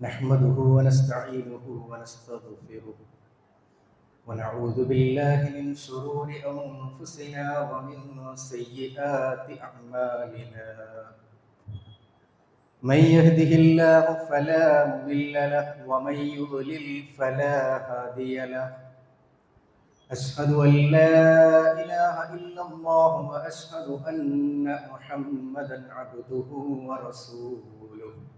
نحمده ونستعينه ونستغفره. ونعوذ بالله من شرور أنفسنا ومن سيئات أعمالنا. من يهده الله فلا مضل له ومن يضلل فلا هادي له. أشهد أن لا إله إلا الله وأشهد أن محمدا عبده ورسوله.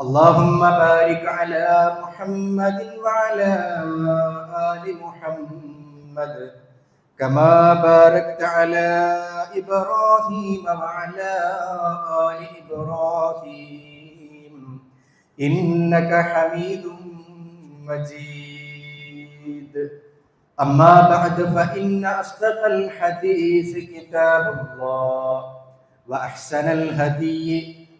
اللهم بارك على محمد وعلى آل محمد كما باركت على إبراهيم وعلى آل إبراهيم. إنك حميد مجيد. أما بعد فإن أصدق الحديث كتاب الله وأحسن الهدي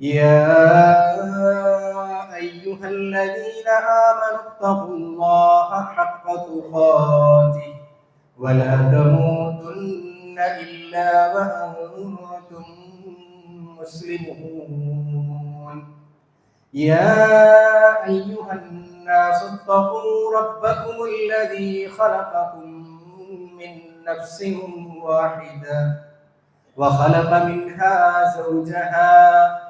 يا أيها الذين آمنوا اتقوا الله حق تقاته ولا تموتن إلا وأنتم مسلمون. يا أيها الناس اتقوا ربكم الذي خلقكم من نفس واحدة وخلق منها زوجها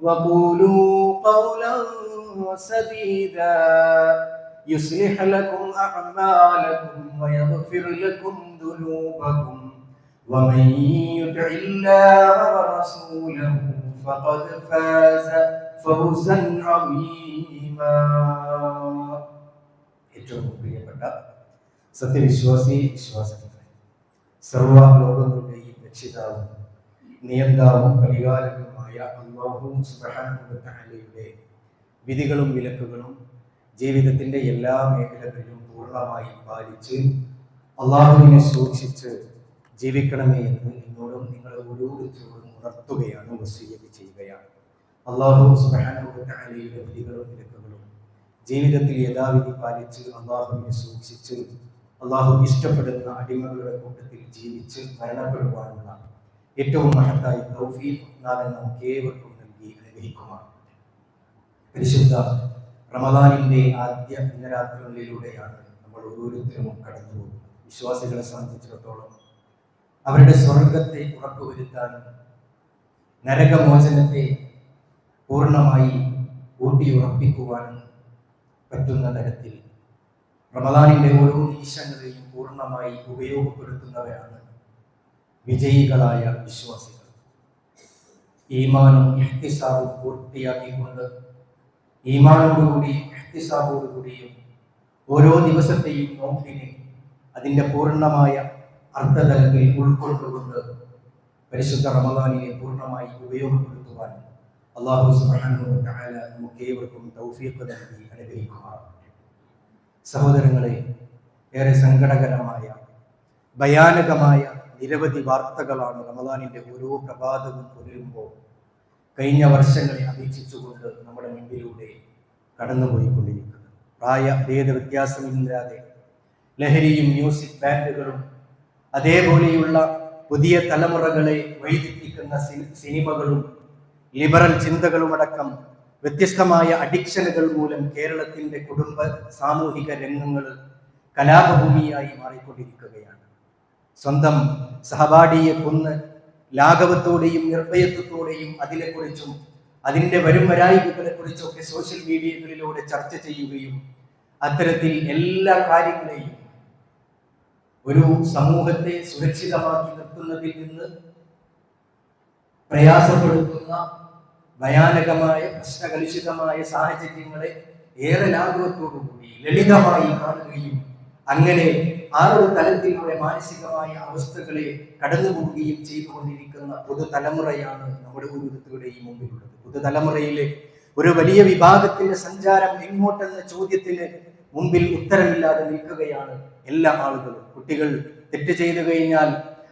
وقولوا قولا سديدا يصلح لكم أعمالكم ويغفر لكم ذنوبكم ومن يطع الله ورسوله فقد فاز فوزا عظيما ഏറ്റവും പ്രിയപ്പെട്ട സത്യവിശ്വാസി വിശ്വാസികളെ സർവ ലോകങ്ങളുടെയും രക്ഷിതാവും നിയന്താവും പരിപാലകനുമായ അള്ളാഹു സുബാനുയുടെ വിധികളും വിലക്കുകളും ജീവിതത്തിന്റെ എല്ലാ മേഖലകളിലും പൂർണമായി പാലിച്ച് അള്ളാഹുവിനെ സൂക്ഷിച്ച് ജീവിക്കണമേ എന്ന് എന്നോടും നിങ്ങൾ ഓരോരുത്തരോടും ഉണർത്തുകയാണ് വസീയത്ത് ചെയ്യുകയാണ്. അള്ളാഹു സുബാനുയുടെ വിധികളും വിലക്കുകളും ജീവിതത്തിൽ യഥാവിധി പാലിച്ച് അള്ളാഹുവിനെ സൂക്ഷിച്ച് അള്ളാഹു ഇഷ്ടപ്പെടുന്ന അടിമകളുടെ കൂട്ടത്തിൽ ജീവിച്ച് മരണപ്പെടുവാനുള്ള ഏറ്റവും മഹത്തായി തൗഫീഖ് നാഥൻ നമുക്ക് ഏവർക്കും നൽകി അനുഗ്രഹിക്കുമാണ് പരിശുദ്ധ റമദാനിന്റെ ആദ്യ ദിനരാത്രങ്ങളിലൂടെയാണ് നമ്മൾ ഓരോരുത്തരും കടന്നു പോകുന്നത്. വിശ്വാസികളെ സംബന്ധിച്ചിടത്തോളം അവരുടെ സ്വർഗത്തെ ഉറപ്പുവരുത്താനും നരകമോചനത്തെ പൂർണമായി ഊട്ടിയുറപ്പിക്കുവാനും പറ്റുന്ന തരത്തിൽ റമദാനിന്റെ ഓരോ നിമിഷങ്ങളെയും പൂർണമായി ഉപയോഗപ്പെടുത്തുന്നവരാണ് വിജയികളായ വിശ്വാസികൾ. ഈമാനും ഇഹ്തിസാബും പൂർത്തിയാക്കിക്കൊണ്ട് ഈമാനോടുകൂടി ഇഹ്തിസാബോടുകൂടിയും ഓരോ ദിവസത്തെയും നോക്കിനെ അതിന്റെ പൂർണമായ അർത്ഥതലത്തിൽ ഉൾക്കൊണ്ടുകൊണ്ട് പരിശുദ്ധ റമദാനിനെ പൂർണമായി ഉപയോഗപ്പെടുത്തുവാൻ അള്ളാഹു സുബ്ഹാനഹു തആല നമുക്ക് ഏവർക്കും തൗഫീഖ് നൽകി അനുഗ്രഹിക്കുമാറാകട്ടെ. സഹോദരങ്ങളെ ഏറെ സങ്കടകരമായ ഭയാനകമായ നിരവധി വാർത്തകളാണ് റമദാനിന്റെ ഓരോ പ്രഭാതവും പുലരുമ്പോൾ കഴിഞ്ഞ വർഷങ്ങളെ അപേക്ഷിച്ചുകൊണ്ട് നമ്മുടെ മുമ്പിലൂടെ കടന്നുപോയിക്കൊണ്ടിരിക്കുന്നത്. പ്രായ ഭേദ വ്യത്യാസമില്ലാതെ ലഹരിയും മ്യൂസിക് ബാൻഡുകളും അതേപോലെയുള്ള പുതിയ തലമുറകളെ വഴിതെറ്റിക്കുന്ന സിനിമകളും ലിബറൽ ചിന്തകളുമടക്കം വ്യത്യസ്തമായ അഡിക്ഷനുകൾ മൂലം കേരളത്തിന്റെ കുടുംബ സാമൂഹിക രംഗങ്ങൾ കലാപഭൂമിയായി മാറിക്കൊണ്ടിരിക്കുകയാണ്. സ്വന്തം സഹപാഠിയെ കൊന്ന് ലാഘവത്തോടെയും നിർഭയത്വത്തോടെയും അതിനെക്കുറിച്ചും അതിന്റെ വരും വരായികളെ കുറിച്ചൊക്കെ സോഷ്യൽ മീഡിയകളിലൂടെ ചർച്ച ചെയ്യുകയും അത്തരത്തിൽ എല്ലാ കാര്യങ്ങളെയും ഒരു സമൂഹത്തെ സുരക്ഷിതമാക്കി നിർത്തുന്നതിൽ നിന്ന് പ്രയാസപ്പെടുത്തുന്ന ഭയാനകമായ പ്രശ്നകലുഷിതമായ സാഹചര്യങ്ങളെ ഏറെ ലാഘവത്തോടുകൂടി ലളിതമായി കാണുകയും അങ്ങനെ ആ ഒരു തലത്തിലൂടെ മാനസികമായ അവസ്ഥകളെ കടന്നു പോവുകയും ചെയ്തുകൊണ്ടിരിക്കുന്ന പുതുതലമുറയാണ് നമ്മുടെ ഓരോരുത്തരുടെയും മുമ്പിലുള്ളത്. പുതുതലമുറയിലെ ഒരു വലിയ വിഭാഗത്തിന്റെ സഞ്ചാരം എങ്ങോട്ടെന്ന ചോദ്യത്തിന് മുമ്പിൽ ഉത്തരമില്ലാതെ നിൽക്കുകയാണ് എല്ലാ ആളുകളും. കുട്ടികൾ തെറ്റ് ചെയ്തു കഴിഞ്ഞാൽ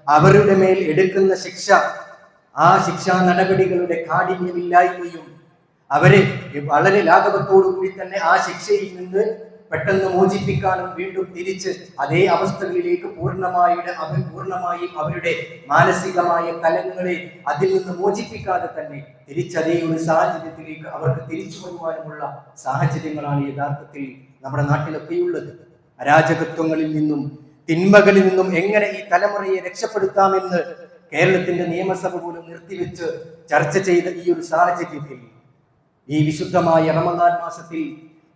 അവരുടെ മേൽ എടുക്കുന്ന ശിക്ഷ ആ ശിക്ഷാ നടപടികളുടെ കാഠിന്യമില്ലായ്മയും അവരെ വളരെ ലാഘവത്തോടു കൂടി തന്നെ ആ ശിക്ഷയിൽ നിന്ന് പെട്ടെന്ന് മോചിപ്പിക്കാനും വീണ്ടും തിരിച്ച് അതേ അവസ്ഥകളിലേക്ക് പൂർണമായിട്ട് അവർ പൂർണമായും അവരുടെ മാനസികമായ കലങ്ങളെ അതിൽ നിന്ന് മോചിപ്പിക്കാതെ തന്നെ തിരിച്ചതേ ഒരു സാഹചര്യത്തിലേക്ക് അവർക്ക് തിരിച്ചു വരുവാനുമുള്ള സാഹചര്യങ്ങളാണ് യഥാർത്ഥത്തിൽ നമ്മുടെ നാട്ടിലൊക്കെയുള്ളത്. അരാജകത്വങ്ങളിൽ നിന്നും തിന്മകളിൽ നിന്നും എങ്ങനെ ഈ തലമുറയെ രക്ഷപ്പെടുത്താമെന്ന് കേരളത്തിന്റെ നിയമസഭ പോലും നിർത്തിവെച്ച് ചർച്ച ചെയ്ത ഈ ഒരു സാഹചര്യത്തിൽ ഈ വിശുദ്ധമായ റമദാൻ മാസത്തിൽ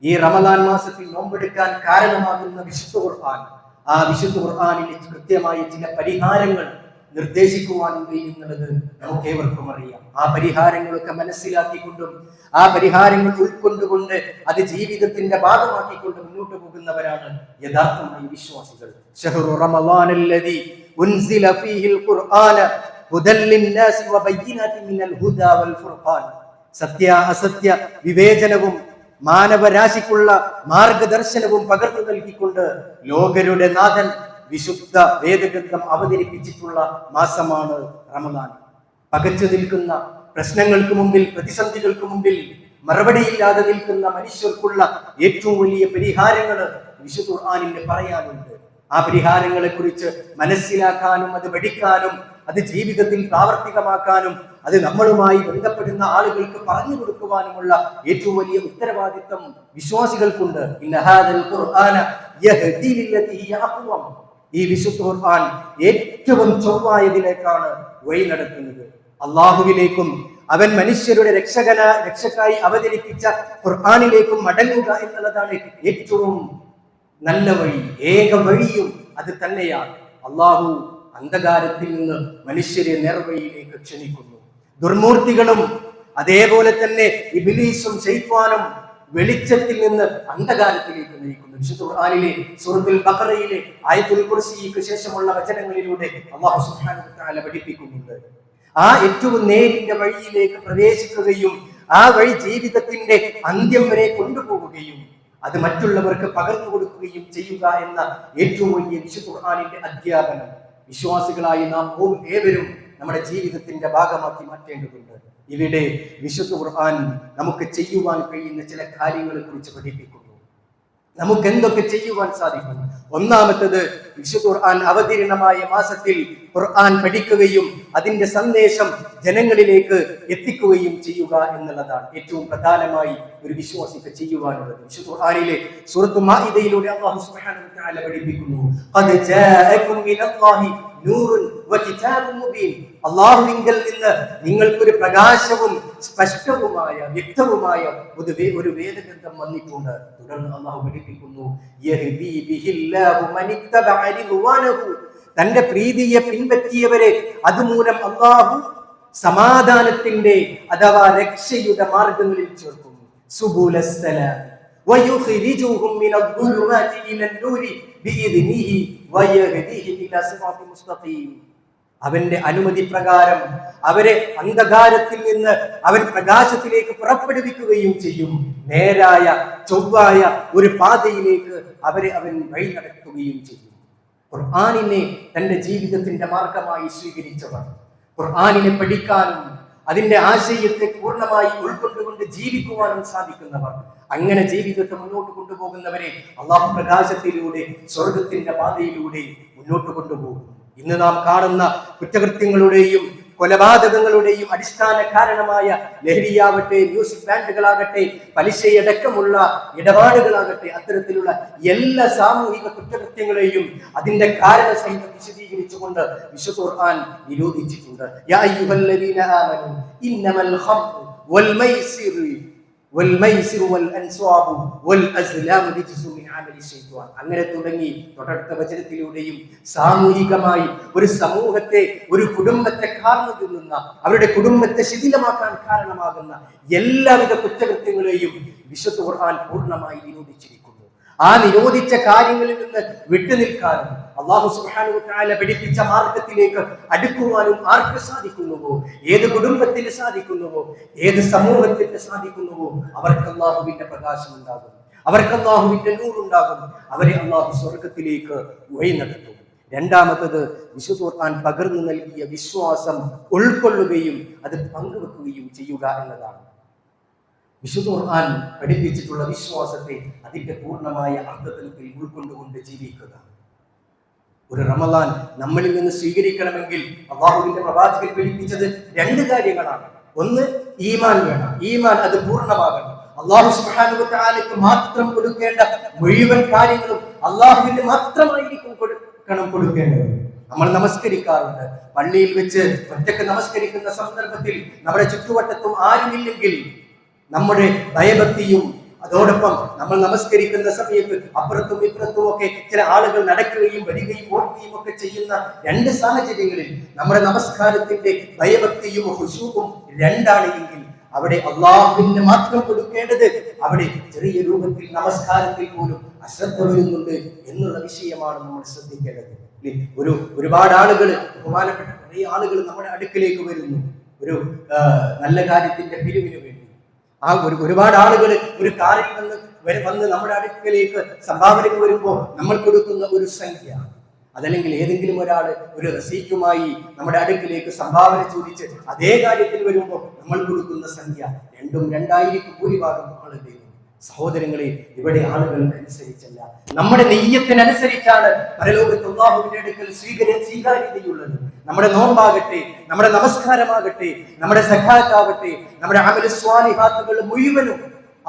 ഈ റമദാൻ മാസത്തിൽ നോമ്പെടുക്കാൻ കാരണമാകുന്ന വിശുദ്ധ ഖുർആൻ ആ വിശുദ്ധ ഖുർആനിലെ കൃത്യമായ ചില പരിഹാരങ്ങൾ നിർദ്ദേശിക്കുവാൻ എന്നുള്ളത് നമുക്ക് ഏവർക്കും അറിയാം. ആ പരിഹാരങ്ങളൊക്കെ മനസ്സിലാക്കിക്കൊണ്ടും ആ പരിഹാരങ്ങൾ ഉൾക്കൊണ്ടുകൊണ്ട് അത് ജീവിതത്തിന്റെ ഭാഗമാക്കിക്കൊണ്ട് മുന്നോട്ട് പോകുന്നവരാണ് യഥാർത്ഥമായി വിശ്വാസികൾ. ഉൻസില ഫീഹിൽ ഖുർആന മിനൽ ഹുദാ വൽ ഫുർഖാൻ. സത്യ അസത്യ വിവേചനവും മാനവരാശിക്കുള്ള മാർഗദർശനവും പകർന്നു നൽകിക്കൊണ്ട് ലോകരുടെ നാഥൻ വിശുദ്ധ വേദഗ്രന്ഥം അവതരിപ്പിച്ചിട്ടുള്ള മാസമാണ് റമദാൻ. പകച്ചു നിൽക്കുന്ന പ്രശ്നങ്ങൾക്ക് മുമ്പിൽ പ്രതിസന്ധികൾക്ക് മുമ്പിൽ മറുപടിയില്ലാതെ നിൽക്കുന്ന മനുഷ്യർക്കുള്ള ഏറ്റവും വലിയ പരിഹാരങ്ങൾ വിശുദ്ധ ഖുർആനിൽ പറയാനുണ്ട് ആ പരിഹാരങ്ങളെ കുറിച്ച് മനസ്സിലാക്കാനും അത് പഠിക്കാനും അത് ജീവിതത്തിൽ പ്രാവർത്തികമാക്കാനും അത് നമ്മളുമായി ബന്ധപ്പെടുന്ന ആളുകൾക്ക് പറഞ്ഞു കൊടുക്കുവാനുമുള്ള ഏറ്റവും വലിയ ഉത്തരവാദിത്തം വിശ്വാസികൾക്കുണ്ട്. ഈ വിശുദ്ധ ഖുർആൻ ഏറ്റവും ചൊവ്വായതിലേക്കാണ് വഴി നടത്തുന്നത് അള്ളാഹുവിലേക്കും അവൻ മനുഷ്യരുടെ രക്ഷകന രക്ഷക്കായി അവതരിപ്പിച്ച ഖുർആനിലേക്കും മടങ്ങുക എന്നുള്ളതാണ് ഏറ്റവും നല്ല വഴി. ഏക വഴിയും അത് തന്നെയാണ്. അള്ളാഹു അന്ധകാരത്തിൽ നിന്ന് മനുഷ്യരെ നേർവഴിയിലേക്ക് ക്ഷണിക്കുന്നു. ദുർമൂർത്തികളും അതേപോലെ തന്നെ ഇബിലീസും ശൈത്വാനും വെളിച്ചത്തിൽ നിന്ന് അന്ധകാരത്തിലേക്ക് നയിക്കുന്നു. വിശുദ്ധ ഖുർആനിലെ സൂറത്തുൽ ബഖറയിലെ ആയത്തുൽ കുർസിക്ക് ശേഷമുള്ള വചനങ്ങളിലൂടെ അള്ളാഹു സുബ്ഹാനഹു വതആല തആല പഠിപ്പിക്കുന്നുണ്ട്. ആ ഏറ്റവും നേരിന്റെ വഴിയിലേക്ക് പ്രവേശിക്കുകയും ആ വഴി ജീവിതത്തിന്റെ അന്ത്യം വരെ കൊണ്ടുപോവുകയും അത് മറ്റുള്ളവർക്ക് പകർന്നു കൊടുക്കുകയും ചെയ്യുക എന്ന ഏറ്റവും വലിയ വിശുദ്ധ ഖുർആനിന്റെ അധ്യാപനം. വിശ്വാസികളായി നാം ഏവരും നമ്മുടെ ജീവിതത്തിന്റെ ഭാഗമാക്കി മാറ്റേണ്ടതുണ്ട്. ഇവിടെ വിശുദ്ധ ഖുർആൻ നമുക്ക് ചെയ്യുവാൻ കഴിയുന്ന ചില കാര്യങ്ങളെ കുറിച്ച് പഠിപ്പിക്കുന്നു. നമുക്ക് എന്തൊക്കെ ചെയ്യുവാൻ സാധിക്കും? ഒന്നാമത്തത് വിശുദ്ധ ഖുർആൻ അവതീർണമായ മാസത്തിൽ ഖുർആൻ പഠിക്കുകയും അതിന്റെ സന്ദേശം ജനങ്ങളിലേക്ക് എത്തിക്കുകയും ചെയ്യുക എന്നുള്ളതാണ് ഏറ്റവും പ്രധാനമായി ഒരു വിശ്വാസിക്ക് ചെയ്യുവാനുള്ളത്. വിശുദ്ധ ഖുർആനിലെ സൂറത്തു മാഇദയിലൂടെ അല്ലാഹു സുബ്ഹാനഹു തആല പഠിപ്പിക്കുന്നു. ഖദ് ജാഅകും മിനല്ലാഹി നൂറുൻ അള്ളാഹുവിങ്കൽ നിന്ന് നിങ്ങൾക്കൊരു പ്രകാശവും സ്പഷ്ടവുമായ വ്യക്തവുമായ ഒരു ഒരു വേദഗ്രന്ഥം വന്നിട്ടുണ്ട്. തുടർന്ന് അള്ളാഹു പഠിപ്പിക്കുന്നു. തന്റെ പ്രീതിയെ പിൻപറ്റിയവരെ അതുമൂലം അള്ളാഹു സമാധാനത്തിന്റെ അഥവാ രക്ഷയുടെ മാർഗങ്ങളിൽ ചേർക്കുന്നു. സുബുലസ്സലാം. ويخرجهم من الظلمات إلى النور بإذنه ويهديهم إلى صراط مستقيم അവന്റെ അനുമതി പ്രകാരം അവരെ അന്ധകാരത്തിൽ നിന്ന് അവൻ പ്രകാശത്തിലേക്ക് പുറപ്പെടുവിക്കുകയും ചെയ്യും നേരായ ചൊവ്വായ ഒരു പാതയിലേക്ക് അവരെ അവൻ വഴി നടത്തുകയും ചെയ്യും ഖുർആാനിനെ തന്റെ ജീവിതത്തിന്റെ മാർഗമായി സ്വീകരിച്ചവർ ഖുർആാനിനെ പഠിക്കാനും അതിന്റെ ആശയത്തെ പൂർണമായി ഉൾക്കൊണ്ടുകൊണ്ട് ജീവിക്കുവാനും സാധിക്കുന്നവർ. അങ്ങനെ ജീവിതത്തെ മുന്നോട്ട് കൊണ്ടുപോകുന്നവരെ അള്ളാഹു പ്രകാശത്തിലൂടെ സ്വർഗത്തിന്റെ പാതയിലൂടെ മുന്നോട്ട് കൊണ്ടുപോകും. ഇന്ന് നാം കാണുന്ന കുറ്റകൃത്യങ്ങളുടെയും കൊലപാതകങ്ങളുടെയും അടിസ്ഥാന കാരണമായ ലഹരിയാവട്ടെ മ്യൂസിക് ബാൻഡുകളാകട്ടെ പലിശയടക്കമുള്ള ഇടപാടുകളാകട്ടെ അത്തരത്തിലുള്ള എല്ലാ സാമൂഹിക കുറ്റകൃത്യങ്ങളെയും അതിന്റെ കാരണ സഹിതം വിശദീകരിച്ചുകൊണ്ട് വിശുദ്ധ ഖുർആൻ നിരോധിച്ചിട്ടുണ്ട്. അങ്ങനെ തുടങ്ങി തൊട്ടടുത്ത വചനത്തിലൂടെയും സാമൂഹികമായി ഒരു സമൂഹത്തെ ഒരു കുടുംബത്തെ കാർന്നു തിന്നുന്ന അവരുടെ കുടുംബത്തെ ശിഥിലമാക്കാൻ കാരണമാകുന്ന എല്ലാവിധ കുറ്റകൃത്യങ്ങളെയും വിശുദ്ധ ഖുർആൻ പൂർണമായി നിരോധിച്ചിരിക്കുന്നു. ആ നിരോധിച്ച കാര്യങ്ങളിൽ നിന്ന് വിട്ടുനിൽക്കാനും അള്ളാഹു സുബ്ഹാനഹു തആല പഠിപ്പിച്ച മാർഗത്തിലേക്ക് അടുക്കുവാനും ആർക്ക് സാധിക്കുന്നുവോ? ഏത് കുടുംബത്തിന് സാധിക്കുന്നുവോ? ഏത് സമൂഹത്തിന് സാധിക്കുന്നുവോ? അവർക്ക് അള്ളാഹുവിന്റെ പ്രകാശം ഉണ്ടാകും. അവർക്ക് അള്ളാഹുവിന്റെ നൂറുണ്ടാകും അവരെ അള്ളാഹു സ്വർഗത്തിലേക്ക് വഴി നടത്തും. രണ്ടാമത്തത് ഖുർആൻ പകർന്നു നൽകിയ വിശ്വാസം ഉൾക്കൊള്ളുകയും അത് പങ്കുവെക്കുകയും ചെയ്യുക എന്നതാണ്. വിശുദ്ധ ഖുർആൻ പഠിപ്പിച്ചിട്ടുള്ള വിശ്വാസത്തെ അതിന്റെ പൂർണമായ അർത്ഥത്തിൽ ഉൾക്കൊണ്ടുകൊണ്ട് ജീവിക്കുക. ഒരു റമദാൻ നമ്മളിൽ നിന്ന് സ്വീകരിക്കണമെങ്കിൽ അള്ളാഹുവിന്റെ പ്രവാചകൻ പഠിപ്പിച്ചത് രണ്ട് കാര്യങ്ങളാണ്. ഒന്ന് ഈമാൻ വേണം. ഈമാൻ അത് പൂർണമാകണം. അള്ളാഹു സുബ്ഹാനഹു മാത്രം കൊടുക്കേണ്ട മുഴുവൻ കാര്യങ്ങളും അള്ളാഹുവിന് മാത്രമായിരിക്കും കൊടുക്കണം കൊടുക്കേണ്ടത്. നമ്മൾ നമസ്കരിക്കാറുണ്ട്. പള്ളിയിൽ വെച്ച് ഒറ്റയ്ക്ക് നമസ്കരിക്കുന്ന സന്ദർഭത്തിൽ നമ്മുടെ ചുറ്റുവട്ടത്തും ആരുമില്ലെങ്കിൽ നമ്മുടെ ഭയഭക്തിയും അതോടൊപ്പം നമ്മൾ നമസ്കരിക്കുന്ന സമയത്ത് അപ്പുറത്തും ഇപ്പുറത്തും ഒക്കെ ചില ആളുകൾ നടക്കുകയും വരികയും ഓടുകയും ഒക്കെ ചെയ്യുന്ന രണ്ട് സാഹചര്യങ്ങളിൽ നമ്മുടെ നമസ്കാരത്തിന്റെ ഭയഭക്തിയും ഹുഷൂവും രണ്ടാണ് എങ്കിൽ അവിടെ അള്ളാഹുവിന് മാത്രം കൊടുക്കേണ്ടത് അവിടെ ചെറിയ രൂപത്തിൽ നമസ്കാരത്തിൽ പോലും അശ്രദ്ധ വരുന്നുണ്ട് എന്നുള്ള വിഷയമാണ് നമ്മൾ ശ്രദ്ധിക്കേണ്ടത്? ഒരു ഒരുപാട് ആളുകൾ ബഹുമാനപ്പെട്ട കുറേ ആളുകൾ നമ്മുടെ അടുക്കിലേക്ക് വരുന്നു. ഒരു നല്ല കാര്യത്തിന്റെ പിരിവിന് ആ ഒരു ഒരുപാട് ആളുകൾ ഒരു കാറിൽ നിന്ന് വന്ന് നമ്മുടെ അടുക്കലേക്ക് സംഭാവനയ്ക്ക് വരുമ്പോൾ നമ്മൾ കൊടുക്കുന്ന ഒരു സംഖ്യ. അതല്ലെങ്കിൽ ഏതെങ്കിലും ഒരാൾ ഒരു റസീക്കുമായി നമ്മുടെ അടുക്കിലേക്ക് സംഭാവന ചോദിച്ച് അതേ കാര്യത്തിൽ വരുമ്പോൾ നമ്മൾ കൊടുക്കുന്ന സംഖ്യ. രണ്ടും രണ്ടായിരിക്കും ഭൂരിഭാഗം ആളുകൾ സഹോദരങ്ങളെ ഇവിടെ ആളുകൾക്ക് അനുസരിച്ചല്ല. നമ്മുടെ നെയ്യത്തിനനുസരിച്ചാണ് പരലോകത്ത് അള്ളാഹുവിന്റെ അടുക്കൽ സ്വീകര സ്വീകാര്യതയുള്ളത്. നമ്മുടെ നോമ്പാകട്ടെ നമ്മുടെ നമസ്കാരമാകട്ടെ നമ്മുടെ സഖാത്താവട്ടെ നമ്മുടെ അമല സ്വാലിഹാത്തുകൾ മുഴുവനും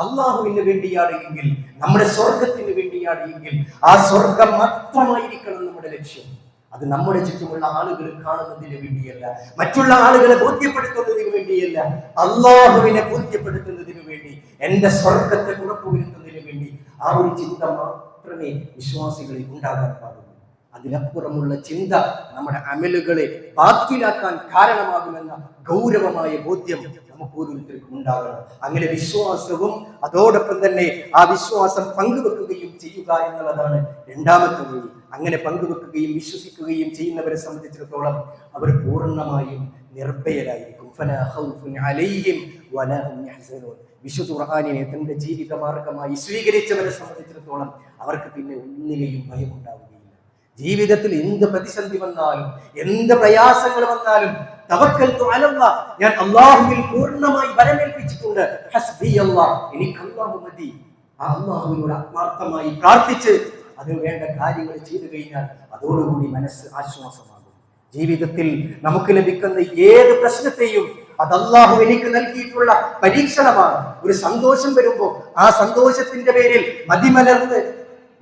അള്ളാഹുവിന് വേണ്ടിയാണ് എങ്കിൽ നമ്മുടെ സ്വർഗത്തിന് വേണ്ടിയാണ് എങ്കിൽ ആ സ്വർഗം മാത്രമായിരിക്കണം നമ്മുടെ ലക്ഷ്യം. അത് നമ്മുടെ ചുറ്റുമുള്ള ആളുകൾ കാണുന്നതിന് വേണ്ടിയല്ല മറ്റുള്ള ആളുകളെ ബോധ്യപ്പെടുത്തുന്നതിന് വേണ്ടിയല്ല അള്ളാഹുവിനെ ബോധ്യപ്പെടുത്തുന്നതിന് വേണ്ടി എന്റെ സ്വർഗത്തെ ഉറപ്പുവരുത്തുന്നതിന് വേണ്ടി ആ ഒരു ചിന്ത മാത്രമേ വിശ്വാസികളിൽ ഉണ്ടാകാൻ പാടുള്ളൂ. അതിനപ്പുറമുള്ള ചിന്ത നമ്മുടെ അമലുകളെ ബാക്കിലാക്കാൻ കാരണമാകുമെന്ന ഗൗരവമായ ബോധ്യം ഓരോരുത്തർക്കും ഉണ്ടാകണം. അങ്ങനെ വിശ്വാസവും അതോടൊപ്പം തന്നെ ആ വിശ്വാസം പങ്കുവെക്കുകയും ചെയ്യുക എന്നുള്ളതാണ് രണ്ടാമത്തെ വഴി. അങ്ങനെ പങ്കുവെക്കുകയും വിശ്വസിക്കുകയും ചെയ്യുന്നവരെ സംബന്ധിച്ചിടത്തോളം അവർ പൂർണമായും നിർഭയരായിരിക്കും. വിശുദ്ധ ഖുർആനിനെ തന്റെ ജീവിത മാർഗമായി സ്വീകരിച്ചവരെ സംബന്ധിച്ചിടത്തോളം അവർക്ക് പിന്നെ ഒന്നിനെയും ഭയമുണ്ടാവുകയില്ല. ജീവിതത്തിൽ എന്ത് പ്രതിസന്ധി വന്നാലും എന്ത് പ്രയാസങ്ങൾ വന്നാലും ഞാൻ അള്ളാഹുവിൽ പൂർണമായി വരമേൽപ്പിച്ചിട്ടുണ്ട്. ഹസ്ബി അല്ലാഹ് എനിക്ക് അള്ളാഹു മതി. ആ അള്ളാഹുവിനോട് ആത്മാർത്ഥമായി പ്രാർത്ഥിച്ച് അത് വേണ്ട കാര്യങ്ങൾ ചെയ്തു കഴിഞ്ഞാൽ അതോടുകൂടി മനസ്സ് ആശ്വാസമാകും. ജീവിതത്തിൽ നമുക്ക് ലഭിക്കുന്ന ഏത് പ്രശ്നത്തെയും അത് അള്ളാഹു എനിക്ക് നൽകിയിട്ടുള്ള പരീക്ഷണമാണ്. ഒരു സന്തോഷം വരുമ്പോൾ ആ സന്തോഷത്തിന്റെ പേരിൽ മതിമലർന്ന്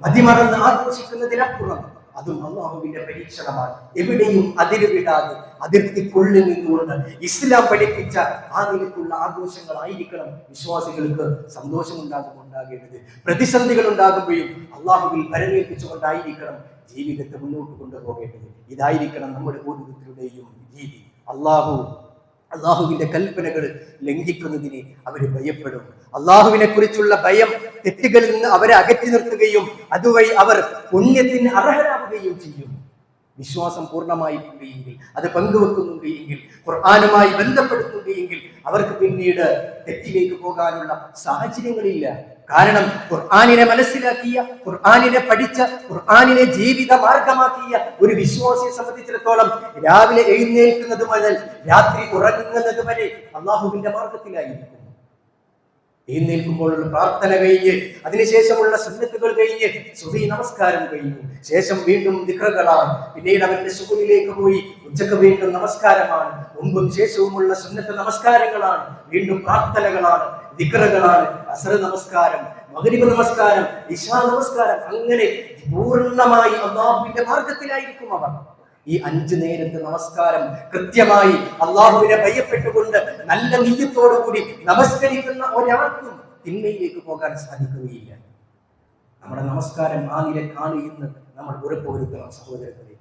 മതിമറന്ന് ആഘോഷിക്കുന്നതിനപ്പുറം അതും അള്ളാഹുവിന്റെ പരീക്ഷണമാണ്. എവിടെയും അതിരുവിടാതെ അതിർത്തിക്കുള്ളിൽ നിന്നുകൊണ്ട് ഇസ്ലാം പഠിപ്പിച്ച ആ നിലക്കുള്ള ആഘോഷങ്ങളായിരിക്കണം വിശ്വാസികൾക്ക് സന്തോഷമുണ്ടാകും ഉണ്ടാകേണ്ടത് പ്രതിസന്ധികൾ ഉണ്ടാകുമ്പോഴും അള്ളാഹുവിൽ പരമേൽപ്പിച്ചുകൊണ്ടായിരിക്കണം ജീവിതത്തെ മുന്നോട്ട് കൊണ്ടുപോകേണ്ടത്. ഇതായിരിക്കണം നമ്മുടെ ഓരോരുത്തരുടെയും രീതി. അള്ളാഹു അള്ളാഹുവിന്റെ കൽപ്പനകൾ ലംഘിക്കുന്നതിന് അവർ ഭയപ്പെടും. അള്ളാഹുവിനെ കുറിച്ചുള്ള ഭയം തെറ്റുകളിൽ നിന്ന് അവരെ അകറ്റി നിർത്തുകയും അതുവഴി അവർ പുണ്യത്തിന് അർഹരാകുകയും ചെയ്യും. വിശ്വാസം പൂർണമായി എങ്കിൽ അത് പങ്കുവെക്കുന്നുണ്ട് എങ്കിൽ ഖുർആാനുമായി ബന്ധപ്പെടുത്തുകയെങ്കിൽ അവർക്ക് പിന്നീട് തെറ്റിലേക്ക് പോകാനുള്ള സാഹചര്യങ്ങളില്ല. കാരണം ഖുർആാനിനെ മനസ്സിലാക്കിയ ഖുർആാനിനെ പഠിച്ച ഖുർആാനിനെ ജീവിത മാർഗമാക്കിയ ഒരു വിശ്വാസിയെ സംബന്ധിച്ചിടത്തോളം രാവിലെ എഴുന്നേൽക്കുന്നത് മുതൽ രാത്രി ഉറങ്ങുന്നത് വരെ അള്ളാഹുവിന്റെ മാർഗത്തിലായിരിക്കും. എഴുന്നേൽക്കുമ്പോഴുള്ള പ്രാർത്ഥന കഴിഞ്ഞ് അതിനുശേഷമുള്ള സുന്നത്തുകൾ കഴിഞ്ഞ് സുഹി നമസ്കാരം കഴിഞ്ഞു. ശേഷം വീണ്ടും ദിക്റകളാണ്. പിന്നീട് അവന്റെ സുഖിലേക്ക് പോയി ഉച്ചയ്ക്ക് വീണ്ടും നമസ്കാരമാണ്. മുമ്പും ശേഷവുമുള്ള സുന്നത്ത് നമസ്കാരങ്ങളാണ്. വീണ്ടും പ്രാർത്ഥനകളാണ്. ദിക്റകളാണ് അസർ നമസ്കാരം മകരിബ് നമസ്കാരം ഇഷാ നമസ്കാരം അങ്ങനെ പൂർണമായി അള്ളാഹുവിന്റെ മാർഗത്തിലായിരിക്കും അവർ. ഈ അഞ്ചു നേരത്തെ നമസ്കാരം കൃത്യമായി അള്ളാഹുവിനെ ഭയപ്പെട്ടുകൊണ്ട് നല്ല നീയത്തോടുകൂടി നമസ്കരിക്കുന്ന ഒരാൾക്കും തിന്മയിലേക്ക് പോകാൻ സാധിക്കുകയില്ല. നമ്മുടെ നമസ്കാരം ആ നിലക്കാണ് കാണുകയെന്ന് നമ്മൾ ഉറപ്പുവരുത്തണം സഹോദരങ്ങളെ.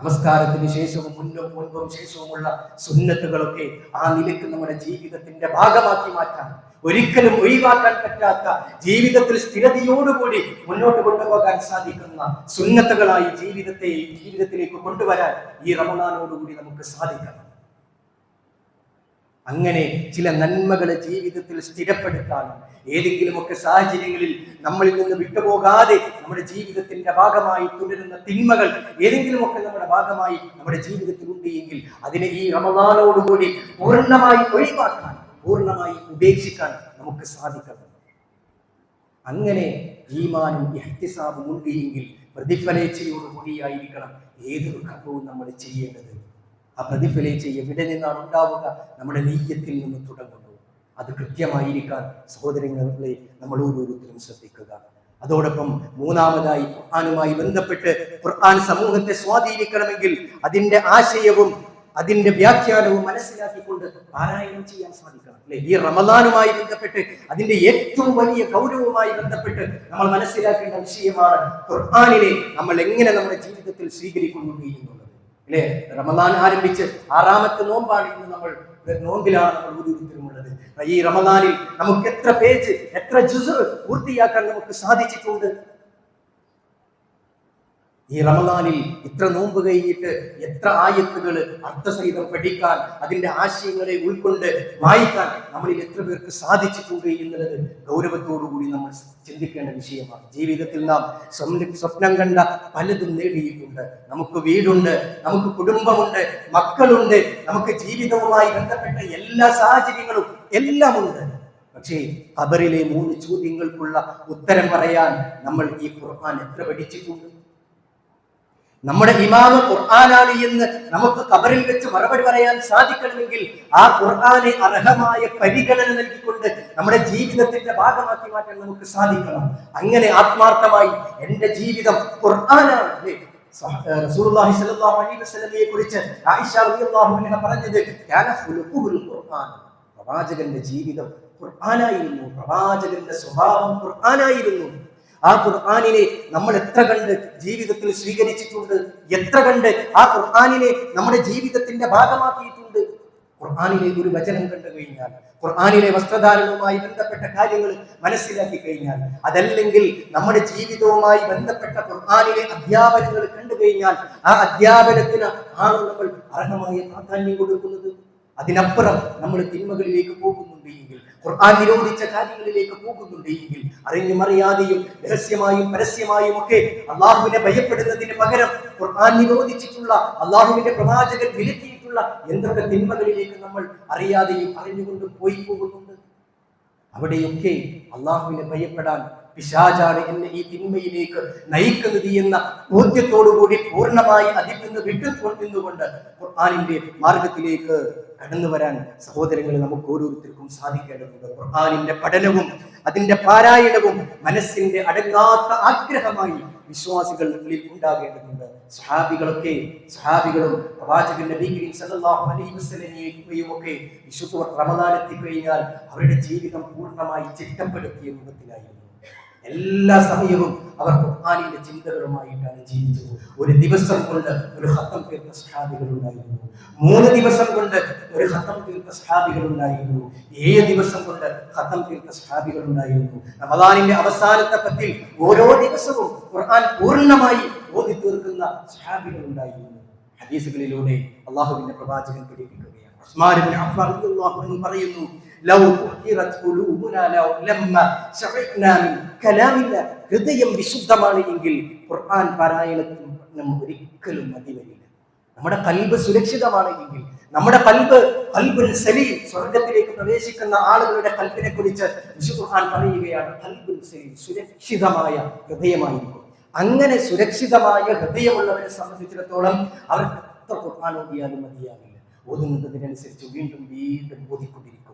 നമസ്കാരത്തിന് ശേഷവും മുന്നും മുൻപും ശേഷവുമുള്ള സുന്നത്തുകളൊക്കെ ആ നിലയ്ക്ക് നമ്മുടെ ജീവിതത്തിന്റെ ഭാഗമാക്കി മാറ്റാൻ ഒരിക്കലും ഒഴിവാക്കാൻ പറ്റാത്ത ജീവിതത്തിൽ സ്ഥിരതയോടുകൂടി മുന്നോട്ട് കൊണ്ടുപോകാൻ സാധിക്കുന്ന സുന്നത്തകളായി ജീവിതത്തെ ജീവിതത്തിലേക്ക് കൊണ്ടുവരാൻ ഈ റമണാനോടുകൂടി നമുക്ക് സാധിക്കണം. അങ്ങനെ ചില നന്മകളെ ജീവിതത്തിൽ സ്ഥിരപ്പെടുത്താനും ഏതെങ്കിലുമൊക്കെ സാഹചര്യങ്ങളിൽ നമ്മളിൽ നിന്ന് വിട്ടുപോകാതെ നമ്മുടെ ജീവിതത്തിന്റെ ഭാഗമായി തുടരുന്ന തിന്മകൾ ഏതെങ്കിലുമൊക്കെ നമ്മുടെ ഭാഗമായി നമ്മുടെ ജീവിതത്തിൽ ഉണ്ട് എങ്കിൽ അതിനെ ഈ റമദാനോടുകൂടി പൂർണമായി ഒഴിവാക്കാൻ പൂർണമായി ഉപേക്ഷിക്കാൻ നമുക്ക് സാധിക്കണം. അങ്ങനെ ഈമാനും എഹ്തിസാബും ഉണ്ട് എങ്കിൽ പ്രതിഫലേച്ഛയോടുകൂടിയായിരിക്കണം ഏതൊരു ഘട്ടവും നമ്മൾ ചെയ്യേണ്ടത്. ആ പ്രതിഫലേച്ഛ എവിടെ നിന്നാണ് ഉണ്ടാവുക? നമ്മുടെ നെയ്യത്തിൽ നിന്ന് തുടങ്ങുന്നു. അത് കൃത്യമായിരിക്കാൻ സഹോദരങ്ങളെ നമ്മൾ ഓരോരുത്തരും ശ്രദ്ധിക്കുക. അതോടൊപ്പം മൂന്നാമതായി ഖുർആാനുമായി ബന്ധപ്പെട്ട് ഖുർആൻ സമൂഹത്തെ സ്വാധീനിക്കണമെങ്കിൽ അതിന്റെ ആശയവും അതിന്റെ വ്യാഖ്യാനവും മനസ്സിലാക്കിക്കൊണ്ട് പാരായണം ചെയ്യാൻ സാധിക്കണം അല്ലെ? ഈ റമദാനുമായി ബന്ധപ്പെട്ട് അതിന്റെ ഏറ്റവും വലിയ ഗൗരവവുമായി ബന്ധപ്പെട്ട് നമ്മൾ മനസ്സിലാക്കേണ്ട വിഷയമാണ് ഖുർആാനിനെ നമ്മൾ എങ്ങനെ നമ്മുടെ ജീവിതത്തിൽ സ്വീകരിക്കുന്നു എന്നുള്ളത് അല്ലെ? റമദാൻ ആരംഭിച്ച് ആറാമത്തെ നോമ്പാണ് ഇന്ന് നമ്മൾ നോമ്പിലാണ് നമ്മൾ ഓരോരുത്തരുമുള്ളത്. ഈ റമദാനിൽ നമുക്ക് എത്ര പേജ് എത്ര ജുസ് പൂർത്തിയാക്കാൻ നമുക്ക് സാധിച്ചിട്ടുണ്ട് ഈ റമദാനിൽ ഇത്ര നോമ്പ് കഴിഞ്ഞിട്ട് എത്ര ആയത്തുകൾ അർത്ഥസഹിതം പഠിക്കാൻ അതിന്റെ ആശയങ്ങളെ ഉൾക്കൊണ്ട് വായിക്കാൻ നമ്മളിൽ എത്ര പേർക്ക് സാധിച്ചിട്ടുണ്ട് എന്നുള്ളത് ഗൗരവത്തോടുകൂടി നമ്മൾ ചിന്തിക്കേണ്ട വിഷയമാണ്. ജീവിതത്തിൽ നാം സ്വപ്നം കണ്ട പലതും നേടിയിട്ടുണ്ട്. നമുക്ക് വീടുണ്ട് നമുക്ക് കുടുംബമുണ്ട് മക്കളുണ്ട് നമുക്ക് ജീവിതവുമായി ബന്ധപ്പെട്ട എല്ലാ സാഹചര്യങ്ങളും എല്ലാം ഉണ്ട് പക്ഷേ ഖബറിലെ മൂന്ന് ചോദ്യങ്ങൾക്കുള്ള ഉത്തരം പറയാൻ നമ്മൾ ഈ ഖുർആൻ എത്ര പഠിച്ചിട്ടുണ്ട്? നമ്മുടെ ഇമാമ ഖുർആനാണ് എന്ന് നമുക്ക് കബറിൽ വെച്ച് മറുപടി പറയാൻ സാധിക്കണമെങ്കിൽ ആ ഖുർആനെ അർഹമായ പരിഗണന നൽകിക്കൊണ്ട് നമ്മുടെ ജീവിതത്തിന്റെ ഭാഗമാക്കി മാറ്റാൻ നമുക്ക് സാധിക്കണം. അങ്ങനെ ആത്മാർത്ഥമായി എന്റെ ജീവിതം ഖുർആനാണ്? റസൂലുള്ളാഹി സ്വല്ലല്ലാഹു അലൈഹി വസല്ലമയെ ആയിഷ റളിയല്ലാഹു അൻഹ പറഞ്ഞത് കാന ഖുലുഖുൽ ഖുർആൻ. പ്രവാചകന്റെ ജീവിതം ഖുർആനായിരുന്നു. പ്രവാചകന്റെ സ്വഭാവം ഖുർആനായിരുന്നു. ആ ഖുർആാനിനെ നമ്മൾ എത്ര കണ്ട് ജീവിതത്തിൽ സ്വീകരിച്ചിട്ടുണ്ട്? എത്ര കണ്ട് ആ ഖുർആാനിനെ നമ്മുടെ ജീവിതത്തിന്റെ ഭാഗമാക്കിയിട്ടുണ്ട്? ഖുർആാനിലെ ഒരു വചനം കണ്ടു കഴിഞ്ഞാൽ ഖുർആാനിലെ വസ്ത്രധാരണവുമായി ബന്ധപ്പെട്ട കാര്യങ്ങൾ മനസ്സിലാക്കി കഴിഞ്ഞാൽ അതല്ലെങ്കിൽ നമ്മുടെ ജീവിതവുമായി ബന്ധപ്പെട്ട ഖുർആാനിലെ അധ്യാപനങ്ങൾ കണ്ടു കഴിഞ്ഞാൽ ആ അധ്യാപനത്തിന് ആണ് നമ്മൾ അർഹമായ പ്രാധാന്യം കൊടുക്കുന്നത്. അതിനപ്പുറം നമ്മൾ തിന്മകളിലേക്ക് പോകുന്നുണ്ട് എങ്കിൽ ഖുർആൻ നിരോധിച്ച കാര്യങ്ങളിലേക്ക് പോകുന്നുണ്ട് എങ്കിൽ അറിഞ്ഞും അറിയാതെയും രഹസ്യമായും പരസ്യമായും ഒക്കെ അള്ളാഹുവിനെ ഭയപ്പെടുന്നതിന് പകരം ഖുർആൻ നിരോധിച്ചിട്ടുള്ള അള്ളാഹുവിന്റെ പ്രവാചകൻ വിലക്കിയിട്ടുള്ള എന്തൊക്കെ തിന്മകളിലേക്ക് നമ്മൾ അറിയാതെയും അറിഞ്ഞുകൊണ്ടും പോയി പോകുന്നുണ്ട്. അവിടെയൊക്കെ അള്ളാഹുവിനെ ഭയപ്പെടാൻ പിശാചാണ് എന്നെ ഈ തിന്മയിലേക്ക് നയിക്കുന്നത് എന്ന ബോധ്യത്തോടുകൂടി പൂർണമായി അതിൽ നിന്ന് വിട്ടുകൊണ്ടിരുന്നുകൊണ്ട് ഖുർആാനിന്റെ മാർഗത്തിലേക്ക് കടന്നു വരാൻ സഹോദരങ്ങളെ നമുക്ക് ഓരോരുത്തർക്കും സാധിക്കേണ്ടതുണ്ട്. ഖുർആാനിന്റെ പഠനവും അതിന്റെ പാരായണവും മനസ്സിന്റെ അടങ്ങാത്ത ആഗ്രഹമായി വിശ്വാസികൾ ഉള്ളിൽ ഉണ്ടാകേണ്ടതുണ്ട്. സഹാബികളൊക്കെ സഹാബികളും പ്രവാചകൻ നബി കരീം സല്ലല്ലാഹു അലൈഹി ഒക്കെ വിശുദ്ധ റമദാൻ എത്തിക്കഴിഞ്ഞാൽ അവരുടെ ജീവിതം പൂർണമായി ചിട്ടപ്പെടുത്തിയ രൂപത്തിലായിരുന്നു എല്ലാ സമയവും അവർ ഖുർആാനിന്റെ ചിന്തകളുമായിട്ടാണ് ജീവിച്ചത്. ഒരു ദിവസം കൊണ്ട് ഒരു ഹത്തം തീർത്ത സഹാബികൾ ഉണ്ടായിരുന്നു. മൂന്ന് ദിവസം കൊണ്ട് ഒരു ഹത്തം തീർത്ത സഹാബികൾ ഉണ്ടായിരുന്നു. ഏഴ് ദിവസം കൊണ്ട് ഹത്തം തീർത്ത സഹാബികൾ ഉണ്ടായിരുന്നു. റമദാനിന്റെ അവസാനത്തെ പത്തിൽ ഓരോ ദിവസവും ഖുർആൻ പൂർണമായി ഓതി തീർക്കുന്ന സഹാബികൾ ഉണ്ടായിരുന്നു. ഹദീസുകളിലൂടെ അള്ളാഹുവിന്റെ പ്രവാചകൻ പഠിപ്പിക്കുകയാണ്. പറയുന്നു ലൗ കലാമില്ല. ഹൃദയം വിശുദ്ധമാണ് എങ്കിൽ ഖുർആൻ പാരായണത്തിന് നമുക്ക് ഒരിക്കലും മതി വരില്ല നമ്മുടെ കൽബ് സുരക്ഷിതമാണ് എങ്കിൽ നമ്മുടെ കൽബ് കൽബുൽ സലീം സ്വർഗത്തിലേക്ക് പ്രവേശിക്കുന്ന ആളുകളുടെ കൽബിനെ കുറിച്ച് ഖുർആൻ പറയുകയാണ് കൽബുൽ സലീം സുരക്ഷിതമായ ഹൃദയമായിരിക്കും. അങ്ങനെ സുരക്ഷിതമായ ഹൃദയമുള്ളവരെ സംബന്ധിച്ചിടത്തോളം അവർക്ക് എത്ര ഖുർആൻ ഓതിയാലും മതിയാകില്ല ഓതുന്നതിനനുസരിച്ച് വീണ്ടും വീണ്ടും ഓതിക്കൊണ്ടിരിക്കും.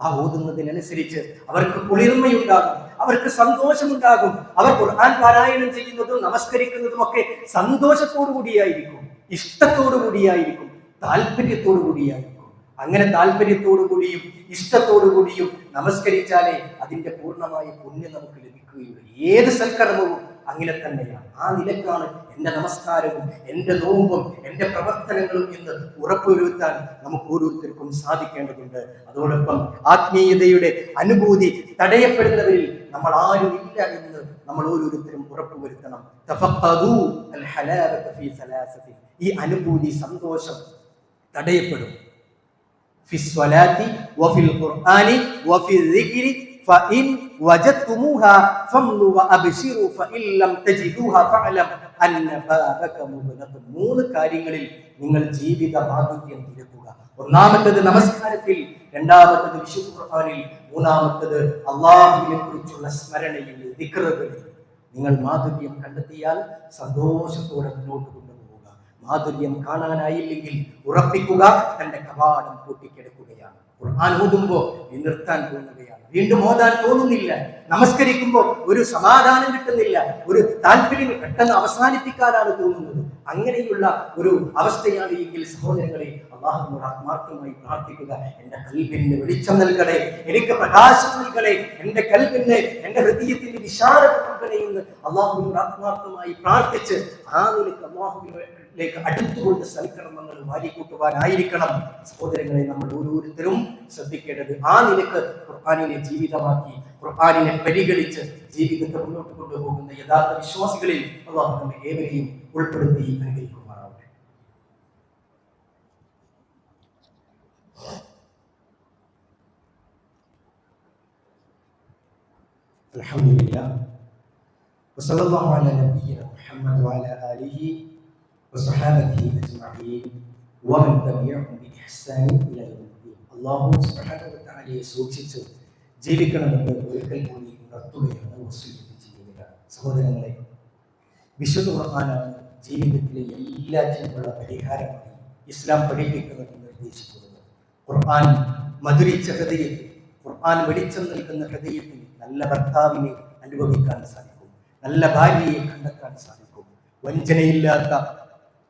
ആ ഓതുന്നതിനനുസരിച്ച് അവർക്ക് കുളിർമയുണ്ടാകും അവർക്ക് സന്തോഷമുണ്ടാകും. അവർ ഖുർആൻ പാരായണം ചെയ്യുന്നതും നമസ്കരിക്കുന്നതും ഒക്കെ സന്തോഷത്തോടു കൂടിയായിരിക്കും ഇഷ്ടത്തോടു കൂടിയായിരിക്കും താല്പര്യത്തോടു കൂടിയായിരിക്കും. അങ്ങനെ താല്പര്യത്തോടു കൂടിയും ഇഷ്ടത്തോടു കൂടിയും നമസ്കരിച്ചാലേ അതിന്റെ പൂർണമായ പുണ്യം നമുക്ക് ലഭിക്കുകയുള്ളൂ. ഏത് സൽക്കർമ്മവും അങ്ങനെ തന്നെയാണ്. ആ നിലക്കാണ് എന്റെ നമസ്കാരവും എന്റെ നോമ്പും എന്റെ പ്രവർത്തനങ്ങളും എന്ന് ഉറപ്പുവരുത്താൻ നമുക്ക് ഓരോരുത്തർക്കും സാധിക്കേണ്ടതുണ്ട്. അതോടൊപ്പം ആത്മീയതയുടെ അനുഭൂതി തടയപ്പെടുന്നവരിൽ നമ്മൾ ആരും ഇല്ല എന്ന് നമ്മൾ ഓരോരുത്തരും ഉറപ്പുവരുത്തണം. ഈ അനുഭൂതി സന്തോഷം തടയപ്പെടും. ഫി സ്വലാത്തി ഖുർആനി ദിക്രി فإن وجدتموها فامنوا وأبشروا فإن لم تجدوها فاعلم أن بابك مغلق മൂന്ന് കാര്യങ്ങളിൽ നിങ്ങൾ ജീവിത മാധുര്യം തിരക്കുക ഒന്നാമത്തത് നമസ്കാരത്തിൽ രണ്ടാമത്തത് വിശുദ്ധ ഖുർആനിൽ മൂന്നാമത്തത് അള്ളാഹുവിനെ കുറിച്ചുള്ള സ്മരണയിൽ ദിക്റുകളിൽ നിങ്ങൾ മാധുര്യം കണ്ടെത്തിയാൽ സന്തോഷത്തോടെ മുന്നോട്ട് കൊണ്ടുപോകുക മാധുര്യം കാണാനായില്ലെങ്കിൽ ഉറപ്പിക്കുക തന്റെ കവാടം പൂട്ടിക്കിടക്കുകയാണ് ഖുർആൻ ഓതുമ്പോ നിർത്താൻ തോന്നുകയാണ് വീണ്ടും ഓതാൻ തോന്നുന്നില്ല. നമസ്കരിക്കുമ്പോൾ ഒരു സമാധാനം കിട്ടുന്നില്ല. ഒരു താല്പര്യം പെട്ടെന്ന് അവസാനിപ്പിക്കാനാണ് തോന്നുന്നത്. അങ്ങനെയുള്ള ഒരു അവസ്ഥയാണ് എങ്കിൽ സഹോദരങ്ങളെ അള്ളാഹുനോട് ആത്മാർത്ഥമായി പ്രാർത്ഥിക്കുക. എന്റെ കൽവിന് വെളിച്ചം നൽകണേ. എനിക്ക് പ്രകാശം നൽകണേ. എന്റെ കൽവിന് എന്റെ ഹൃദയത്തിന്റെ വിശാലത നൽകണേ എന്ന് അള്ളാഹുവിനോട് ആത്മാർത്ഥമായി പ്രാർത്ഥിച്ച് ആ നിലയ്ക്ക് അള്ളാഹുവിലേക്ക് അടുത്തുകൊണ്ട് സൽക്കർമ്മങ്ങൾ വാരിക്കൂട്ടുവാനായിരിക്കണം സഹോദരങ്ങളെ നമ്മൾ ഓരോരുത്തരും ശ്രദ്ധിക്കേണ്ടത് ആ നിലക്ക് ഖുർആാനിനെ ജീവിതമാക്കി ഖുർആാനിനെ പരിഗണിച്ച് ജീവിതത്തെ മുന്നോട്ട് കൊണ്ടുപോകുന്ന യഥാർത്ഥ വിശ്വാസികളിൽ അള്ളാഹു നമ്മെ ഏവരെയും ഉൾപ്പെടുത്തി അനുഗ്രഹിക്കുമാറാവട്ടെ الحمد لله وصلى الله على نبينا محمد وعلى آله وصحابته أجمعين ومن تبعهم بإحسان إلى يوم الدين الله سبحانه وتعالى സൂക്ഷിച്ച് ജീവിക്കണമെന്ന് ഒരിക്കൽ കൂടി ഉണർത്തുകയാണ് വസൂയത്ത് ചെയ്യുക സഹോദരങ്ങളെ വിശുദ്ധ ഖുർആനാണ് ജീവിതത്തിലെ എല്ലാറ്റിനുമുള്ള പരിഹാരമായി ഇസ്ലാം പഠിപ്പിക്കുന്നത് നിർദ്ദേശിക്കുന്നത് ഖുർആൻ മധുരിച്ച ഹൃദയത്തിൽ ഖുർആൻ വെളിച്ചം നൽകുന്ന ഹൃദയത്തിൽ നല്ല ഭർത്താവിനെ അനുഭവിക്കാൻ സാധിക്കും നല്ല ഭാര്യയെ കണ്ടെത്താൻ സാധിക്കും വഞ്ചനയില്ലാത്ത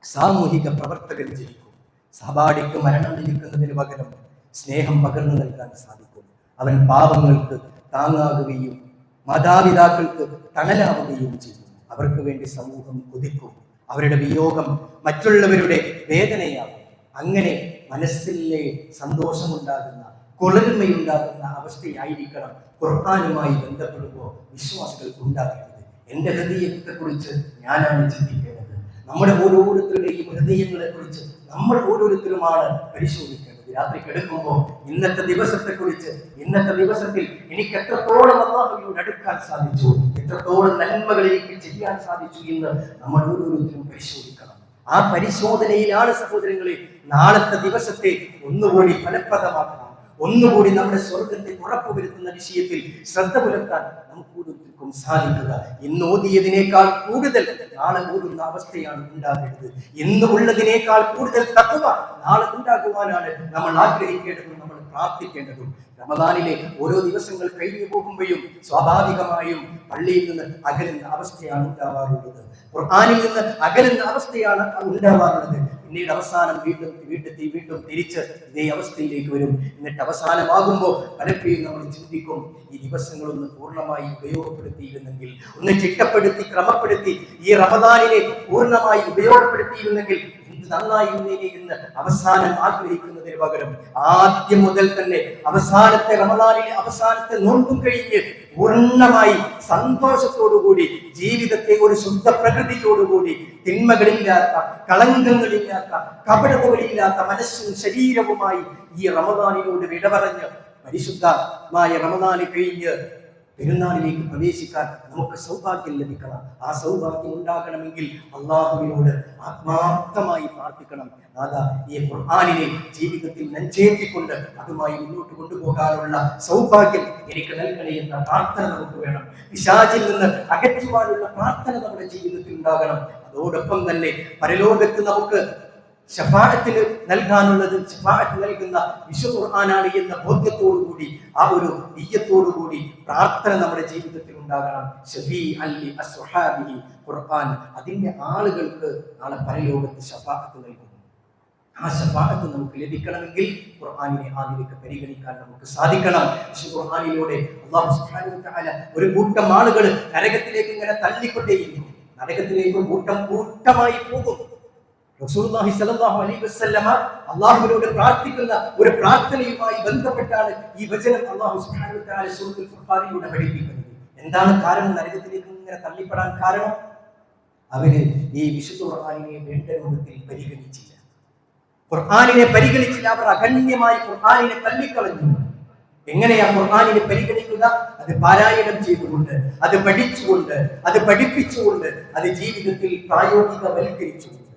സാമൂഹിക പ്രവർത്തകർ ജനിക്കും. സഹപാഠിക്ക് മരണം ലഭിക്കുന്നതിന് പകരം സ്നേഹം പകർന്നു നൽകാൻ സാധിക്കും. അവൻ പാപങ്ങൾക്ക് താങ്ങാകുകയും മാതാപിതാക്കൾക്ക് തണലാവുകയും ചെയ്യും. അവർക്ക് വേണ്ടി സമൂഹം കൊതിക്കും. അവരുടെ വിയോഗം മറ്റുള്ളവരുടെ വേദനയാകും. അങ്ങനെ മനസ്സിലെ സന്തോഷമുണ്ടാകുന്ന കുളിർമയുണ്ടാകുന്ന അവസ്ഥയായിരിക്കണം ഖുർആാനുമായി ബന്ധപ്പെടുമ്പോൾ വിശ്വാസികൾക്ക് ഉണ്ടാകേണ്ടത്. എന്റെ ഹൃദയത്തെക്കുറിച്ച് ഞാനാണ് ചിന്തിക്കേണ്ടത്. നമ്മുടെ ഓരോരുത്തരുടെയും ഹൃദയങ്ങളെ കുറിച്ച് നമ്മൾ ഓരോരുത്തരുമാണ് പരിശോധിക്കേണ്ടത്. രാത്രി കിടക്കുമ്പോൾ ഇന്നത്തെ ദിവസത്തെ കുറിച്ച് ഇന്നത്തെ ദിവസത്തിൽ എനിക്ക് എത്രത്തോളം അള്ളാഹുവിനോട് അടുക്കാൻ സാധിച്ചു എത്രത്തോളം നന്മകൾ എനിക്ക് ചെയ്യാൻ സാധിച്ചു എന്ന് നമ്മൾ ഓരോരുത്തരും പരിശോധിക്കണം. ആ പരിശോധനയിലാണ് സഹോദരങ്ങളെ നാളത്തെ ദിവസത്തെ ഒന്നുകൂടി ഫലപ്രദമാക്കണം. ഒന്നുകൂടി നമ്മുടെ സ്വർഗത്തെ ഉറപ്പുവരുത്തുന്ന വിഷയത്തിൽ ശ്രദ്ധ പുലർത്താൻ നമുക്ക് ഓരോരുത്തർക്കും സാധിക്കുക. ഇന്ന് ഓതിയതിനേക്കാൾ കൂടുതൽ നാളെ ഓടുന്ന അവസ്ഥയാണ് ഉണ്ടാകരുത്. ഇന്ന് ഉള്ളതിനേക്കാൾ കൂടുതൽ തത്വ നാളെ ഉണ്ടാകുവാനാണ് നമ്മൾ ആഗ്രഹിക്കേണ്ടതും നമ്മൾ പ്രാർത്ഥിക്കേണ്ടതും. റമദാനിലെ ഓരോ ദിവസങ്ങൾ കഴിഞ്ഞു പോകുമ്പോഴും സ്വാഭാവികമായും പള്ളിയിൽ നിന്ന് അകലുന്ന അവസ്ഥയാണ് ഉണ്ടാവാറുള്ളത്. ഖുർആാനിൽ നിന്ന് അകലുന്ന അവസ്ഥയാണ് ഉണ്ടാവാറുള്ളത്. പിന്നീട് അവസാനം വീണ്ടും വീണ്ടെത്തി വീണ്ടും തിരിച്ച് ഇതേ അവസ്ഥയിലേക്ക് വരും. എന്നിട്ട് അവസാനമാകുമ്പോൾ പലപ്പോഴും നമ്മൾ ചിന്തിക്കും ഈ ദിവസങ്ങളൊന്ന് പൂർണമായി ഉപയോഗപ്പെടുത്തിയിരുന്നെങ്കിൽ ഒന്ന് ചിട്ടപ്പെടുത്തി ക്രമപ്പെടുത്തി ഈ റമദാനിനെ പൂർണമായി ഉപയോഗപ്പെടുത്തിയിരുന്നെങ്കിൽ നന്നായിരുന്നേനെ എന്ന് അവസാനം ആഗ്രഹിക്കുന്നതിന് പകരം ആദ്യം മുതൽ തന്നെ അവസാനത്തെ റമദാനിലെ അവസാനത്തെ നോമ്പും കഴിഞ്ഞ് പൂർണമായി സന്തോഷത്തോടുകൂടി ജീവിതത്തെ ഒരു ശുദ്ധ പ്രകൃതിയോടുകൂടി തിന്മകളില്ലാത്ത കളങ്കങ്ങളില്ലാത്ത കപടതകളില്ലാത്ത മനസ്സും ശരീരവുമായി ഈ റമദാനിനോട് വിട പറഞ്ഞ് പരിശുദ്ധമായ റമദാന് കഴിഞ്ഞ് പെരുന്നാളിലേക്ക് പ്രവേശിക്കാൻ നമുക്ക് സൗഭാഗ്യം ലഭിക്കണം. ആ സൗഭാഗ്യം ഉണ്ടാകണമെങ്കിൽ അള്ളാഹുവിനോട് ആത്മാർത്ഥമായി പ്രാർത്ഥിക്കണം. അതാ ഈ ഖുർആാനിനെ ജീവിതത്തിൽ നഞ്ചേറ്റിക്കൊണ്ട് അതുമായി മുന്നോട്ട് കൊണ്ടുപോകാനുള്ള സൗഭാഗ്യം എനിക്ക് നൽകണേ എന്ന പ്രാർത്ഥന നമുക്ക് വേണം. പിശാചിൽ നിന്ന് അകറ്റുവാനുള്ള പ്രാർത്ഥന നമ്മുടെ ജീവിതത്തിൽ ഉണ്ടാകണം. അതോടൊപ്പം തന്നെ പരലോകത്ത് നമുക്ക് ഷഫാഅത്തിന് നൽകാനുള്ളത് ഷഫാഅത്ത് നൽകുന്ന വിശ്വ ഖുർആനാണ് എന്ന ബോധ്യത്തോടുകൂടി ആ ഒരു കൂടി പ്രാർത്ഥന നമ്മുടെ ജീവിതത്തിൽ ഉണ്ടാകണം. ഷഫീ അല്ലി അസ്വഹാബിഹി ഖുർആൻ. അതിന്റെ ആളുകൾക്ക് നാളെ പരലോകത്ത് ഷഫാഅത്ത് നൽകും ആ ശഫാഅത്ത് നമുക്ക് ലഭിക്കണമെങ്കിൽ ഖുർആാനിനെ ആദ്യമൊക്കെ പരിഗണിക്കാൻ നമുക്ക് സാധിക്കണം. ഖുർആാനിലൂടെ അള്ളാഹു സുബ്ഹാനഹു തആല ഒരു കൂട്ടം ആളുകൾ നരകത്തിലേക്ക് ഇങ്ങനെ തള്ളിക്കൊണ്ടേയിരിക്കും നരകത്തിലേക്ക് കൂട്ടം കൂട്ടമായി പോകും. റസൂലുള്ളാഹി സ്വല്ലല്ലാഹു അലൈഹി വസല്ലമ അല്ലാഹുവിനോട് പ്രാർത്ഥിക്കുന്ന ഒരു പ്രാർത്ഥനയുമായി ബന്ധപ്പെട്ടാണ് ഈ വചനം അല്ലാഹു സുബ്ഹാനഹു വ തആല സൂറത്തുൽ ഫുർഖാനിലൂടെ പഠിപ്പിക്കുന്നത്. എന്താണ് കാരണം? നരകത്തിലേക്ക് ഇങ്ങനെ തള്ളിപ്പെടാൻ കാരണം? അവർ ഈ വിശുദ്ധ ഖുർആനിനെ വേണ്ട രൂപത്തിൽ പരിഗണിച്ചില്ല. ഖുർആനിനെ പരിഗണിച്ചില്ല. അവർ അഗണ്യമായി ഖുർആനിനെ തള്ളിക്കളഞ്ഞു. എങ്ങനെയാ ഖുർആാനിനെ പരിഗണിക്കുക? അത് പാരായണം ചെയ്തുകൊണ്ട് അത് പഠിച്ചുകൊണ്ട് അത് പഠിപ്പിച്ചുകൊണ്ട് അത് ജീവിതത്തിൽ പ്രായോഗികവൽക്കരിച്ചുകൊണ്ട്.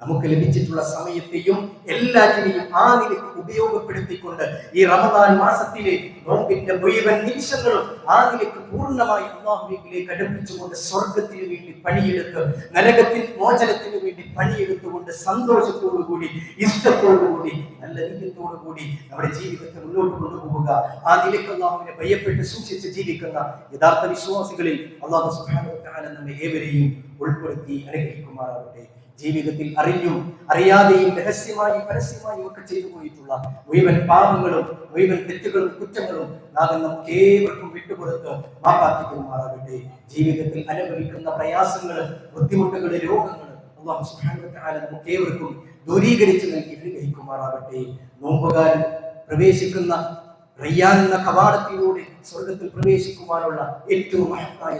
നമുക്ക് ലഭിച്ചിട്ടുള്ള സമയത്തെയും എല്ലാറ്റിനെയും ആ നിലയ്ക്ക് ഉപയോഗപ്പെടുത്തിക്കൊണ്ട് ഈ റമദാൻ മാസത്തിലെ നോമ്പിന്റെ മുഴുവൻ നിമിഷങ്ങളും ആ നിലയ്ക്ക് പൂർണമായി അള്ളാഹുവിലേക്ക് അടുപ്പിച്ചുകൊണ്ട് സ്വർഗത്തിന് വേണ്ടി പണിയെടുത്ത് നരകത്തിൽ മോചനത്തിന് വേണ്ടി പണിയെടുത്തുകൊണ്ട് സന്തോഷത്തോടുകൂടി ഇഷ്ടത്തോടുകൂടി നല്ല രീതിയോടുകൂടി നമ്മുടെ ജീവിതത്തെ മുന്നോട്ട് കൊണ്ടുപോകുക ആ നിലയ്ക്ക് അള്ളാഹുവിനെ ഭയപ്പെട്ട് സൂക്ഷിച്ച് ജീവിക്കുന്ന യഥാർത്ഥ വിശ്വാസികളിൽ അള്ളാഹു സുഹാന ഏവരെയും ഉൾപ്പെടുത്തി അനുഗ്രഹിക്കുമാറാവട്ടെ ജീവിതത്തിൽ അറിഞ്ഞും അറിയാതെയും രഹസ്യമായി പരസ്യമായി ഒക്കെ ചെയ്തു പോയിട്ടുള്ള മുഴുവൻ പാപങ്ങളും മുഴുവൻ തെറ്റുകളും കുറ്റങ്ങളും നാഥൻ നമുക്ക് ഏവർക്കും വിട്ടുകൊടുത്ത് മാപ്പാക്കിക്കുമാറാകട്ടെ ജീവിതത്തിൽ അനുഭവിക്കുന്ന പ്രയാസങ്ങൾ ബുദ്ധിമുട്ടുകൾ രോഗങ്ങൾ അള്ളാഹു നമുക്ക് ഏവർക്കും ദൂരീകരിച്ച് നൽകി അനുഗ്രഹിക്കുമാറാകട്ടെ. നോമ്പുകാരൻ പ്രവേശിക്കുന്ന റയ്യാൻ എന്ന കവാടത്തിലൂടെ സ്വർഗത്തിൽ പ്രവേശിക്കുവാനുള്ള ഏറ്റവും മഹത്തായ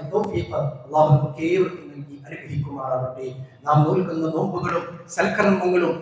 അള്ളാഹു നമുക്ക് ഏവർക്കും നൽകി അനുഗ്രഹിക്കുമാറാവട്ടെ നാം നോൽക്കുന്ന നോമ്പുകളും സൽക്കർമ്മങ്ങളും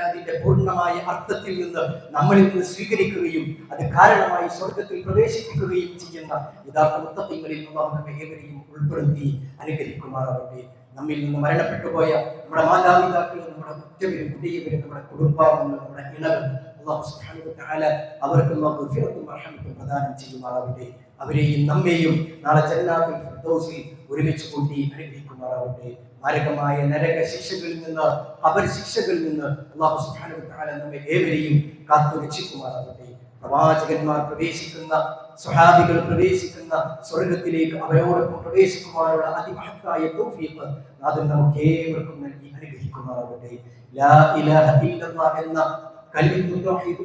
അതിന്റെ പൂർണമായ അർത്ഥത്തിൽ നിന്ന് നമ്മളിൽ നിന്ന് സ്വീകരിക്കുകയും അത് കാരണമായി സ്വർഗത്തിൽ പ്രവേശിപ്പിക്കുകയും ചെയ്യുന്ന യഥാർത്ഥ മുത്തത്തിങ്ങളിൽ അള്ളാഹു ഏവരെയും ഉൾപ്പെടുത്തി അനുഗ്രഹിക്കുമാറാവട്ടെ നമ്മിൽ നിന്ന് മരണപ്പെട്ടു പോയ നമ്മുടെ മാതാപിതാക്കളും നമ്മുടെ കുറ്റവരും കുടിയവരും നമ്മുടെ കുടുംബാംഗങ്ങൾ നമ്മുടെ ഇണകൾ അള്ളാഹു സുബ്ഹാനഹു തആല അവർക്ക് മഗ്ഫിറത്തും റഹ്മത്തും പ്രദാനം ചെയ്യുമാറാവട്ടെ. അവരെയും നമ്മെയും നാളെ ജന്നാത്തുൽ ഫിർദൗസിൽ ഒരുമിച്ച് കൂട്ടി അനുഗ്രഹിക്കുമാറാവട്ടെ. മാരകമായ നരക ശിക്ഷകളിൽ നിന്ന് അവർ ശിക്ഷകളിൽ നിന്ന് അള്ളാഹു സുബ്ഹാനഹു തആല നമ്മെ ഏവരെയും കാത്തു രക്ഷിക്കുമാറാവട്ടെ. പ്രവാചകന്മാർ പ്രവേശിക്കുന്ന സ്വഹാബികൾ പ്രവേശിക്കുന്ന സ്വർഗത്തിലേക്ക് അവരോടൊപ്പം പ്രവേശിക്കുവാനുള്ള അതിമഹത്തായ തൗഫീഖ് നാഥൻ നമുക്ക് ഏവർക്കും നൽകി അനുഗ്രഹിക്കുമാറാവട്ടെ. ലാ ഇലാഹ ഇല്ലല്ലാഹ് എന്ന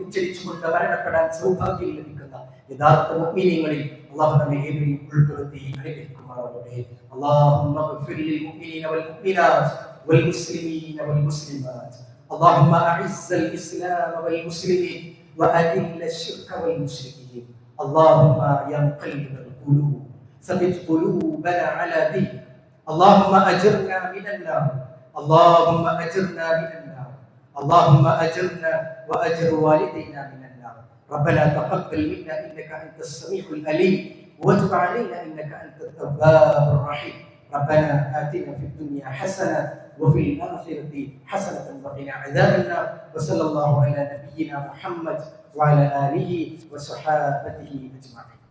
ഉച്ചരിച്ചുകൊണ്ട് മരണപ്പെടാൻ സൗഭാഗ്യം ലഭിക്കുന്ന യഥാർത്ഥ മുഅ്മിനീങ്ങളിൽ അല്ലാഹു നമ്മെ ഏവരെയും ഉൾപ്പെടുത്തി അനുഗ്രഹിക്കുമാറാവട്ടെ اللهم اغفر للمؤمنين والمؤمنات والمسلمين والمسلمات اللهم اعز الاسلام والمسلمين واذل الشرك والمشركين اللهم يا مقلب القلوب ثبت قلوبنا على دينك اللهم اجرنا من النار اللهم اجرنا من النار اللهم أجرنا وأجر والدينا من النار. ربنا تقبل منا إنك أنت السميع العليم. وتب علينا إنك أنت التواب الرحيم. ربنا آتنا في الدنيا حسنة وفي الآخرة حسنة وقنا عذاب النار. وصلى الله على نبينا محمد وعلى آله وصحابته أجمعين.